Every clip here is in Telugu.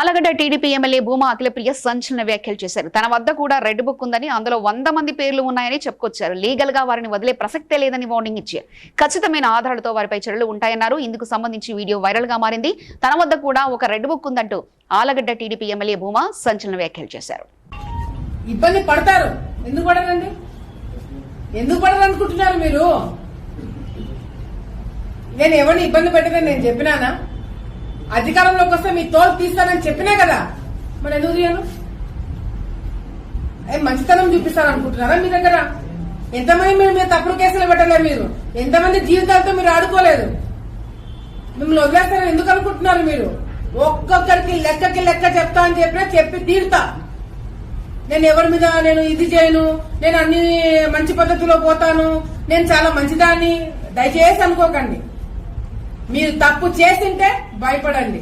ఆలగడ్డ టీడీపీ ఎమ్మెల్యే భూమా అఖిలప్రియ సంచలన వ్యాఖ్యలు చేశారు. తన వద్ద కూడా రెడ్ బుక్ ఉందని అందులో వంద మంది పేర్లు ఉన్నాయని చెప్పుకొచ్చారు. లీగల్గా వారిని వదిలే ప్రసక్తే లేదని వార్నింగ్ ఇచ్చారు. ఖచ్చితమైన ఆధారాలతో వారిపై చర్యలు ఉంటాయన్నారు. ఇందుకు సంబంధించి వీడియో వైరల్గా మారింది. తన వద్ద కూడా ఒక రెడ్ బుక్ ఉందంటూ ఆలగడ్డ టీడీపీ ఎమ్మెల్యే భూమా సంచలన వ్యాఖ్యలు చేశారు. ఇబ్బంది పడతారు. ఎందుకు పడరండి? ఎందుకు పడరు అనుకుంటున్నారు మీరు? నేను ఎవరిని ఇబ్బంది పెట్టదని నేను చెప్పినానా? అధికారంలోకి వస్తే మీ తోలు తీస్తానని చెప్పినా కదా? మరి ఎందుకు తీయను? మంచితనం చూపిస్తాను అనుకుంటున్నారా మీ దగ్గర? ఎంతమంది మీరు మీరు తప్పుడు కేసులు పెట్టలే మీరు? ఎంతమంది జీవితాలతో మీరు ఆడుకోలేదు? మిమ్మల్ని వదిలేస్తారని ఎందుకు అనుకుంటున్నారు మీరు? ఒక్కొక్కరికి లెక్కకి లెక్క చెప్తా అని చెప్పినా చెప్పి తీరుతా. నేను ఎవరి మీద నేను ఇది చేయను నేను అన్ని మంచి పద్ధతిలో పోతాను నేను చాలా మంచిదాన్ని. దయచేసి అనుకోకండి. మీరు తప్పు చేసింటే భయపడండి.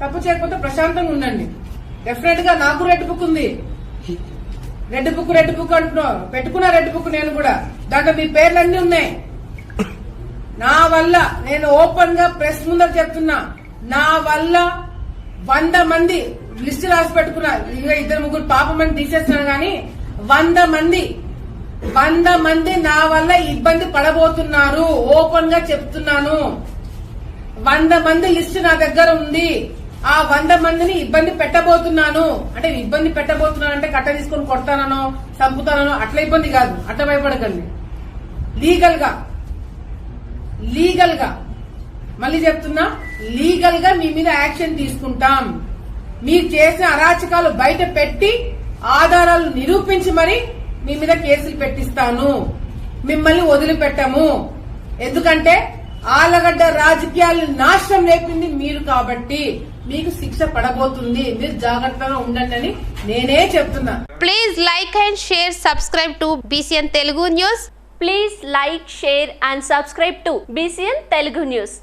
తప్పు చేయకపోతే ప్రశాంతంగా ఉండండి. డెఫినెట్గా నాకు రెడ్ బుక్ ఉంది. రెడ్ బుక్ రెడ్ బుక్ అంటున్నావు పెట్టుకున్న రెడ్ బుక్ నేను కూడా. దాంట్లో మీ పేర్లన్నీ ఉన్నాయి. నా వల్ల నేను ఓపెన్గా ప్రెస్ ముందర చెప్తున్నా. నా వల్ల వంద మంది లిస్ట్ రాసి పెట్టుకున్నా ఇంకా ఇద్దరు ముగ్గురు పాపమని తీసేస్తున్నాను కానీ వంద మంది వంద మంది నా వల్ల ఇబ్బంది పడబోతున్నారు. ఓపెన్గా చెప్తున్నాను. వంద మంది లిస్ట్ నా దగ్గర ఉంది. ఆ వంద మందిని ఇబ్బంది పెట్టబోతున్నాను. అంటే ఇబ్బంది పెట్టబోతున్నాను అంటే కట్ట తీసుకొని కొడతానో చంపుతానో అట్లా ఇబ్బంది కాదు. అట్లా భయపడకండి. లీగల్గా లీగల్గా మళ్ళీ చెప్తున్నా లీగల్గా మీ మీద యాక్షన్ తీసుకుంటాం. మీరు చేసిన అరాచకాలు బయట పెట్టి ఆధారాలు నిరూపించి మరి మీ మీద కేసులు పెట్టిస్తాను. మిమ్మల్ని వదిలిపెట్టము. ఎందుకంటే ఆలగడ్డ రాజకీయాలు నాశనం లేపింది మీరు కాబట్టి మీకు శిక్ష పడబోతుంది. మీరు జాగ్రత్తగా ఉండండి అని నేనే చెప్తున్నా. Please like and share subscribe to BCN Telugu news please like share and subscribe to BCN Telugu news